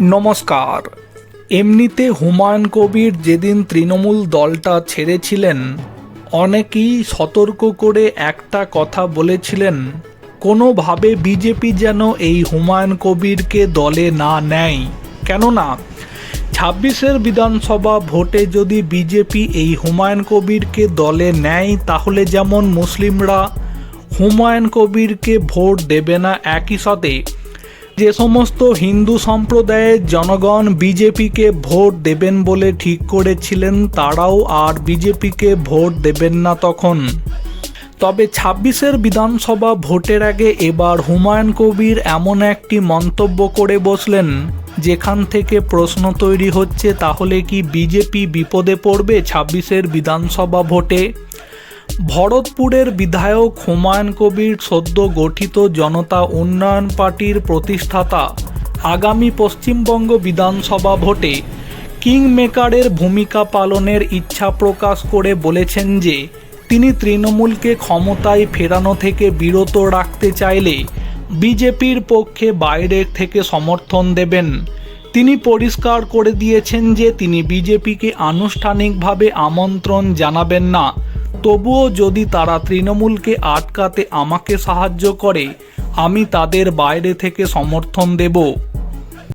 নমস্কার। এমনিতে হুমায়ুন কবির যেদিন তৃণমূল দলটা ছেড়েছিলেন, অনেকেই সতর্ক করে একটা কথা বলেছিলেন, কোনোভাবে বিজেপি যেন এই হুমায়ুন কবিরকে দলে না নেয়। কেননা, ছাব্বিশের বিধানসভা ভোটে যদি বিজেপি এই হুমায়ুন কবিরকে দলে নেয়, তাহলে যেমন মুসলিমরা হুমায়ুন কবিরকে ভোট দেবে না, একই সাথে যে সমস্ত হিন্দু সম্প্রদায়ের জনগণ বিজেপিকে ভোট দেবেন বলে ঠিক করেছিলেন, তারাও আর বিজেপিকে ভোট দেবেন না তখন। তবে ছাব্বিশের বিধানসভা ভোটের আগে এবার হুমায়ুন কবির এমন একটি মন্তব্য করে বসলেন, যেখান থেকে প্রশ্ন তৈরি হচ্ছে, তাহলে কি বিজেপি বিপদে পড়বে ছাব্বিশের বিধানসভা ভোটে? ভরতপুরের বিধায়ক হুমায়ুন কবির সদ্য গঠিত জনতা উন্নয়ন পার্টির প্রতিষ্ঠাতা আগামী পশ্চিমবঙ্গ বিধানসভা ভোটে কিং মেকারের ভূমিকা পালনের ইচ্ছা প্রকাশ করে বলেছেন যে, তিনি তৃণমূলকে ক্ষমতায় ফেরানো থেকে বিরত রাখতে চাইলে বিজেপির পক্ষে বাইরের থেকে সমর্থন দেবেন। তিনি পরিষ্কার করে দিয়েছেন যে, তিনি বিজেপিকে আনুষ্ঠানিকভাবে আমন্ত্রণ জানাবেন না। তবুও যদি তারা তৃণমূলকে আটকাতে আমাকে সাহায্য করে আমি তাদের বাইরে থেকে সমর্থন দেব।